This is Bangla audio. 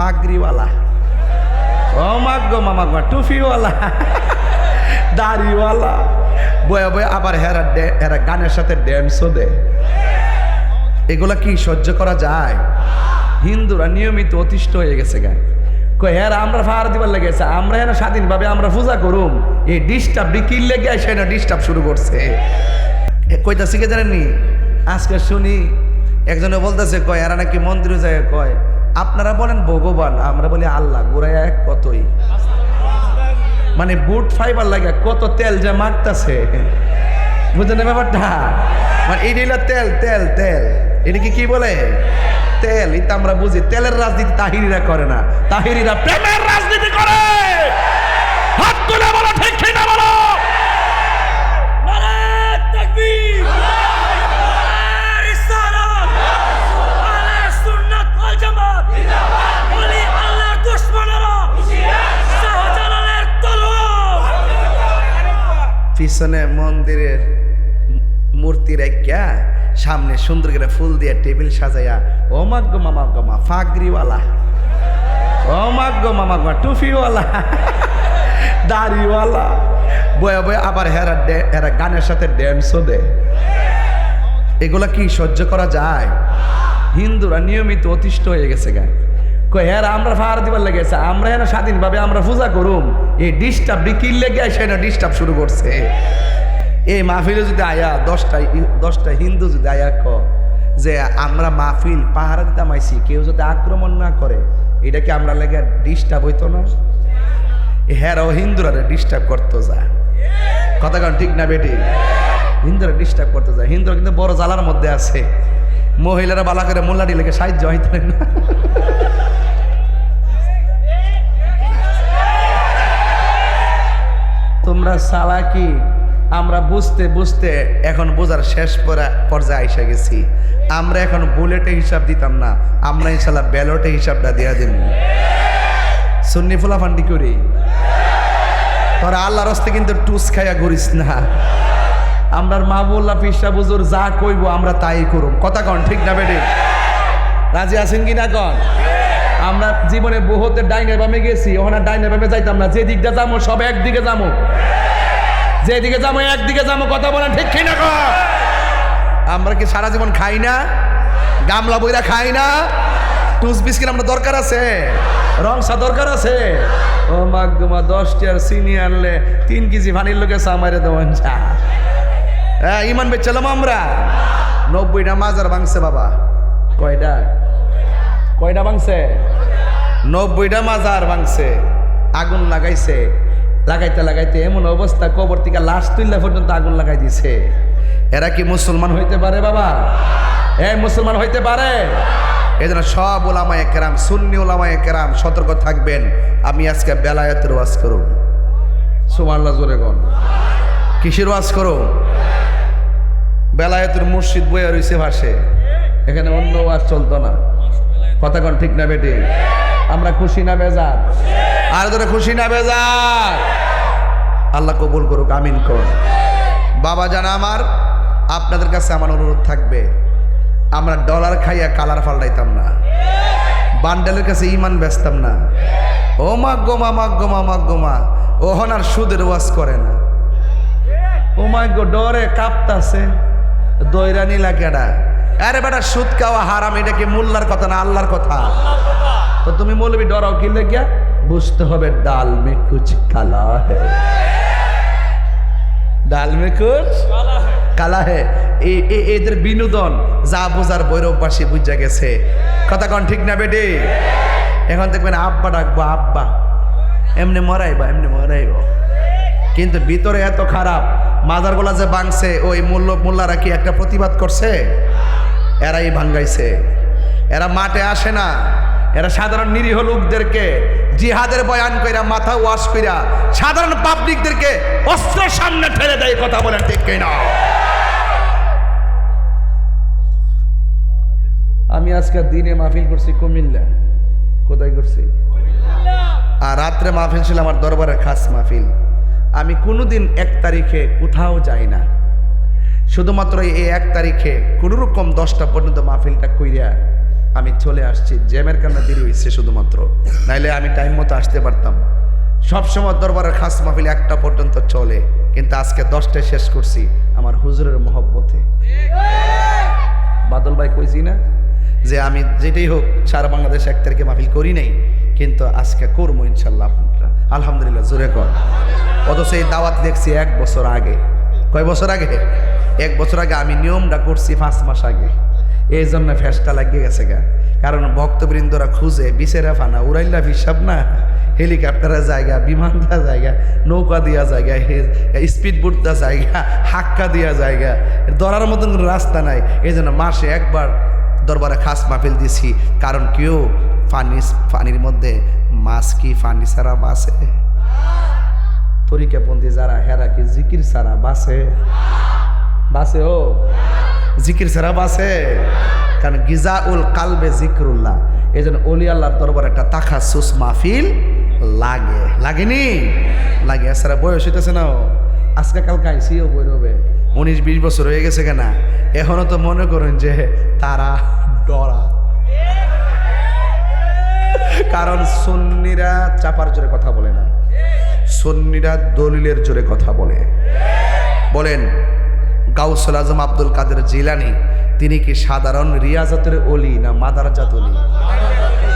পাগড়িওয়ালা। ও মাগো মামা গো, টুফিওয়ালা, দাড়িওয়ালা। বয়ে বয়ে আবার হেরা হেরা গানের সাথে ড্যান্সও দেয় এগুলা কি সহ্য করা যায়? হিন্দুরা নিয়মিত অতিষ্ঠ হয়ে গেছে গায়ে কই হ্যাঁ আমরা ফার দিবার লেগেছে আমরা হেন স্বাধীনভাবে আমরা পূজা করুম। এই ডিস্টার্ব বিকির লেগে সে না ডিস্টার্ব শুরু করছে। কইতা শিখে জানেননি? আজকে শুনি, একজনে বলতেছে, কয় এরা নাকি মন্দিরে যায়, কয় আপনারা বলেন ভগবান, আমরা বলি আল্লাহ গোড়ায় এক কতই? মানে বুট ফাইবার লাগে, কত তেল যা মারতেছে। বুঝলেন ব্যাপারটা? মানে হলো তেল তেল তেল। এটা কি কি বলে? তেল। এটা আমরা বুঝি, তেলের রাজনীতি তাহিরিরা করে না। তাহিরিরা প্রেমের রাজনীতি করে। পিছনে মন্দিরের মূর্তি রেখা সামনে সুন্দর করে ফুল দিয়ে টেবিল সাজাইয়া, ও মাগ্য মামা গমা ফাগরিওয়ালা, ও মাগ্য মামা গমা টুফিওয়ালা, দাড়িওয়ালা, বয়ে বয়ে আবার হেরা হেরা গানের সাথে ড্যান্সও দেয় এগুলা কি সহ্য করা যায়? হিন্দুরা নিয়মিত অতিষ্ঠ হয়ে গেছে গায়ে হ্যাঁ আমরা ফার দিবার লেগেছে আমরা হেন স্বাধীনভাবে আমরা পূজা করুম। এই ডিস্টার্ব বিকির লেগে সে না ডিস্টার্ব শুরু করছে? এই মাহফিলে যদি আয়া, দশটা দশটা হিন্দু যদি আয়া ক যে, আমরা মাহফিল পাহারা দিতাম আইছি কেউ যদি আক্রমণ না করে, এটা কি আমরা লেগে ডিস্টার্ব হইতো না? হ্যাঁ হিন্দুরা ডিস্টার্ব করতো যা কথা কারণ ঠিক না বেটি? হিন্দুরা ডিস্টার্ব করতে যায়। হিন্দুরা কিন্তু বড় জ্বালার মধ্যে আছে। মহিলারা বালা করে মোল্লাটি লেগে সাহায্য হইতে না। তোমরা সালা কি আমরা বুঝতে বুঝতে এখন বোঝার শেষ পরা- পর্যায়ে আইসা গেছি। আমরা এখন বুলেটে হিসাব দিতাম না, আমরা ইনশাল্লাহ ব্যালটে হিসাবটা দেওয়া দিব সুন্নি ফুলাফান্ডি করি। তোরা আল্লাহর হস্তে কিন্তু টুস খাইয়া ঘুরিস না। আমরা মাহবুল্লাহ পিসা বুজুর যা কইব আমরা তাই করুম। কথা কন, ঠিক না বেডি রাজি আছেন কি না কন? আমরা জীবনে বহুতে ডাইনে বামে গেছি, ওখানে ডাইনে বামে যাইতাম না যে দিকটা যাব সব একদিকে যাব যেদিকে যাব, একদিকে যাব, কথা বলেন ঠিক কন আমরা কি সারা জীবন খাই না? গামলা বইরা খাই না? টুস বিস্কিট আমরা দরকার আছে? রংসা দরকার আছে? ও মাগুমা দশটার চিনি আনলে তিন কেজি পানির লোকে সামারে চা হ্যাঁ ইমান বেচালাম আমরা। নব্বইটা মাজার ভাঙছে বাবা। কয়টা? কয়টা ভাঙছে? নব্বইটা মাজার ভাঙছে। আগুন লাগাইছে। লাগাইতে লাগাইতে এমন অবস্থা, কবর থেকে লাশ তুললে পর্যন্ত আগুন লাগাই দিছে। এরা কি মুসলমান হইতে পারে বাবা? এ মুসলমান হইতে পারে? এই জন্য সব ওলামায় কেরাম, সুন্নি ওলামায় কেরাম, সতর্ক থাকবেন। আমি আজকে বেলায়েতের ওয়াজ করুন সুমাল্লা জোরে গণ কিসের ওয়াজ করো বেলায়েতের মসজিদ বইয়া রইছে ভাসে এখানে অন্য ওয়াজ চলতো না। কথা কন ঠিক না বেটি? আমরা খুশি না বেজার? আর ধরে খুশি না বেজার আল্লাহ কবুল করুক, আমিন কর। বাবা জানা আমার, আপনাদের কাছে আমার অনুরোধ থাকবে, আমরা ডলার খাইয়া কালার ফাল্টাইতাম না। বান্ডেলের কাছে ইমান বেচতাম না। ও মা গোমা মা গোমা মা গোমা ওহন আর সুদের ওয়াজ করে না। ও মাই গো, ডরে কাঁপতাছে, দৈরানি লাগেডা আরে বেটা, সুদ খাওয়া হারাম, এটা কি মোল্লার কথা না আল্লাহর কথা? তো তুমি বলবি ডরাও, কি লেগিয়া? বুঝতে হবে ডাল মে কুচ কালা হে ডাল মে কুচ কালা হে এদের বিনোদন যা বোঝার বৈরববাসী বুঝা গেছে। কথা কন ঠিক না বেটে? এখন দেখবেন আব্বা ডাকবো, আব্বা। এমনি মরাইবা এমনি মরাইবা। কিন্তু ভিতরে এত খারাপ, মাজারগুলা যে ভাঙছে, ওই মূল্য মোল্লারা কি একটা প্রতিবাদ করছে? এরাই ভাঙ্গাইছে। এরা মাঠে আসে না। এরা সাধারণ নিরীহ লোকদেরকে জিহাদের বয়ান কইরা, মাথা ওয়াশ কইরা, সাধারণ পাবলিকদেরকে অস্ত্রের সামনে ঠেলে দেয় কথা বলেন ঠিক কিনা? আমি আজকে দিনে মাহফিল করছি কুমিল্লা। কোথায় করছি? আর রাত্রে মাহফিল ছিল আমার দরবারের খাস মাহফিল। আমি কোনোদিন এক তারিখে কোথাও যাই না। শুধুমাত্র এই এক তারিখে কোনোরকম দশটা পর্যন্ত মাহফিলটা কইরা আমি চলে আসছি। জ্যামের কারণে দেরি হয়েছে শুধুমাত্র। নাইলে আমি টাইম মতো আসতে পারতাম। সবসময় দরবারের খাস মাহফিল একটা পর্যন্ত চলে। কিন্তু আজকে দশটায় শেষ করছি আমার হুজুরের মহব্বতে। বাদল ভাই কইছি না? যে আমি যেটাই হোক, সারা বাংলাদেশ এক তারিখে মাহফিল করি নাই, কিন্তু আজকে করব ইনশাল্লাহ আপনারা। আলহামদুলিল্লাহ, জোরে কর। অথচ এই দাওয়াত দেখছি এক বছর আগে। কয় বছর আগে? এক বছর আগে আমি নিয়মটা করছি পাঁচ মাস আগে। এই জন্য ফ্যাসটা লাগিয়ে গেছে গা। কারণ ভক্তবৃন্দরা খুঁজে বিচেরা ফানা উড়াইলা হিসাব না। হেলিকপ্টারের জায়গা, বিমান দেওয়া জায়গা, নৌকা দেওয়া জায়গা স্পিড বোট দেওয়া জায়গা, হাক্কা দেওয়া জায়গা। ধরার মতন কোনো রাস্তা নাই। এই জন্য মাসে একবার দরবারে খাস মাহফিল দিছি। কারণ কেউ পানি পানির মধ্যে মাছ কি পানি ছাড়া বাসে? তরিকাপন্থী যারা, হেরা কি জিকির ছাড়া বাসে? বাসে ও? জিকির ছাড়া আছে কারণ গিজা উল কালবে জিকরুল্লাহ। এই জন্য অলি আল্লাহর দরবার একটা তাখা সুস মাহফিল লাগে। লাগেনি? লাগে। এছাড়া বয়স হইতেছে না। আজকে কালকে আইসিও বই রবে উনিশ, বিশ বছর হয়ে গেছে কেনা। এখনও তো মনে করেন যে তারা ডরা। কারণ সন্নিরা চাপার জোরে কথা বলে না। সন্নিরা দলিলের জোরে কথা বলে। বলেন গাউসুল আজম আব্দুল কাদের জিলানি তিনি কি সাধারণ রিয়াজতের অলি না মাদারাজাত অলি?